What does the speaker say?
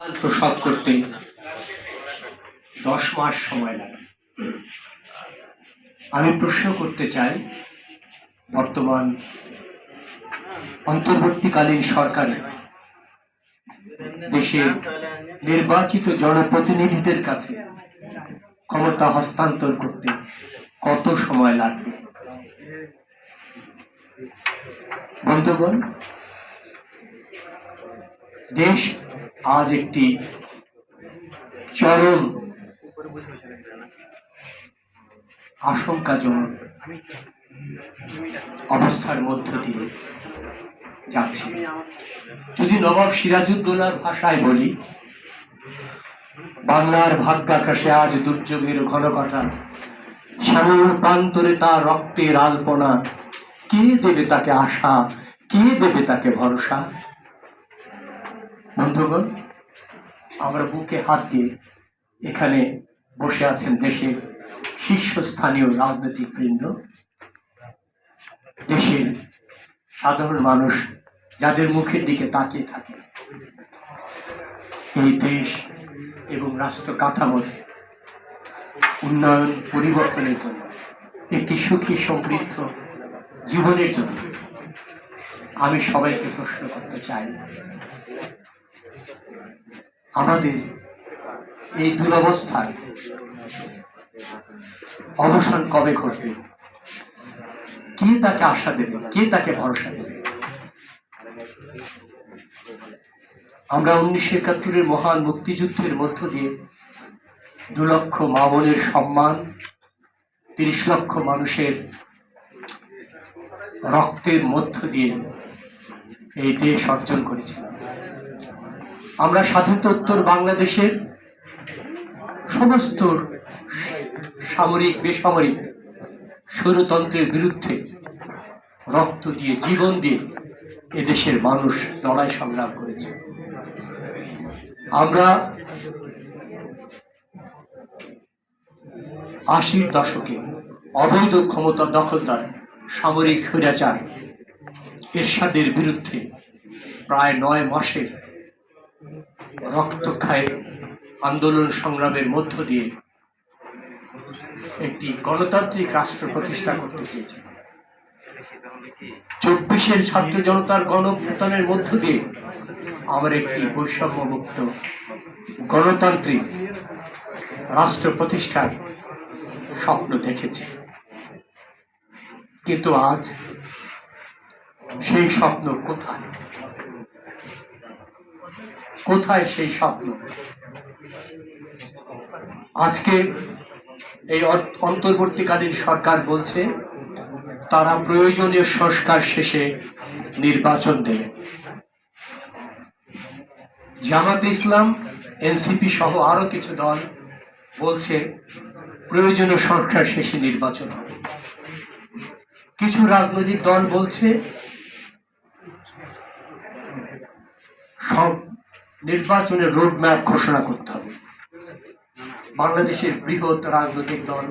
প্রসব করতে দশ মাস সময় লাগে। আমি প্রশ্ন করতে চাই, বর্তমান অন্তর্বর্তীকালীন সরকারে দেশের নির্বাচিত জনপ্রতিনিধিদের কাছে ক্ষমতা হস্তান্তর করতে কত সময় লাগবে? বন্ধুগণ, দেশ আজ একটি চরম আশঙ্কাজনক অবস্থার মধ্য দিয়ে যাচ্ছে। যদি নবাব সিরাজউদ্দৌলার ভাষায় বলি, বাংলার ভাগ্যাকাশে আজ দুর্যোগের ঘনঘটা, শ্যামল প্রান্তরে তার রক্তের আলপনা, কে দেবে তাকে আশা, কে দেবে তাকে ভরসা? বন্ধুগণ, আমরা বুকে হাত দিয়ে এখানে বসে আছেন দেশের শীর্ষস্থানীয় রাজনৈতিক বৃন্দ দেশের সাধারণ মানুষ যাদের মুখের দিকে তাকিয়ে থাকে। এই দেশ এবং রাষ্ট্র কাঠামোর উন্নয়ন পরিবর্তনের জন্য, একটি সুখী, সমৃদ্ধ জীবনের জন্য আমি সবাইকে প্রশ্ন করতে চাই। আমাদের এই দুরবস্থায় অবসান কবে ঘটবে? কে তাকে আশা দেবে? কে তাকে ভরসা দেবে? আমরা উনিশশো একাত্তরের মহান মুক্তিযুদ্ধের মধ্য দিয়ে দু লক্ষ মা বোনের সম্মান, তিরিশ লক্ষ মানুষের রক্তের মধ্য দিয়ে এই দেশ অর্জন করেছিলাম আমরা স্বাধীনতোত্তর বাংলাদেশের সমস্ত সামরিক, বেসামরিক স্বৈরতন্ত্রের বিরুদ্ধে রক্ত দিয়ে, জীবন দিয়ে এদেশের মানুষ লড়াই সংগ্রাম করেছে। আমরা আশির দশকে অবৈধ ক্ষমতা দখলদার সামরিক স্বৈরাচার এরশাদের বিরুদ্ধে প্রায় নয় মাসের রক্তক্ষয় আন্দোলন সংগ্রামের মধ্য দিয়ে একটি গণতান্ত্রিক রাষ্ট্র প্রতিষ্ঠা করতে চেয়েছে চব্বিশের ছাত্র জনতার গণপ্রতানের মধ্য দিয়ে আমার একটি বৈষম্যমুক্ত গণতান্ত্রিক রাষ্ট্র প্রতিষ্ঠার স্বপ্ন দেখেছি। কিন্তু আজ সেই স্বপ্ন কোথায়? কোথায় সেই স্বপ্ন? আজকে এই অন্তর্বর্তীকালীন সরকার বলছে, তারা প্রয়োজনীয় সংস্কার শেষে নির্বাচন দেবে। জামাত ইসলাম, এনসিপি সহ আরও কিছু দল বলছে, প্রয়োজনীয় সংস্কার শেষে নির্বাচন হবে। কিছু রাজনৈতিক দল বলছে নির্বাচনের রোড ম্যাপ ঘোষণা করতে হবে। বাংলাদেশের বৃহৎ রাজনৈতিক দল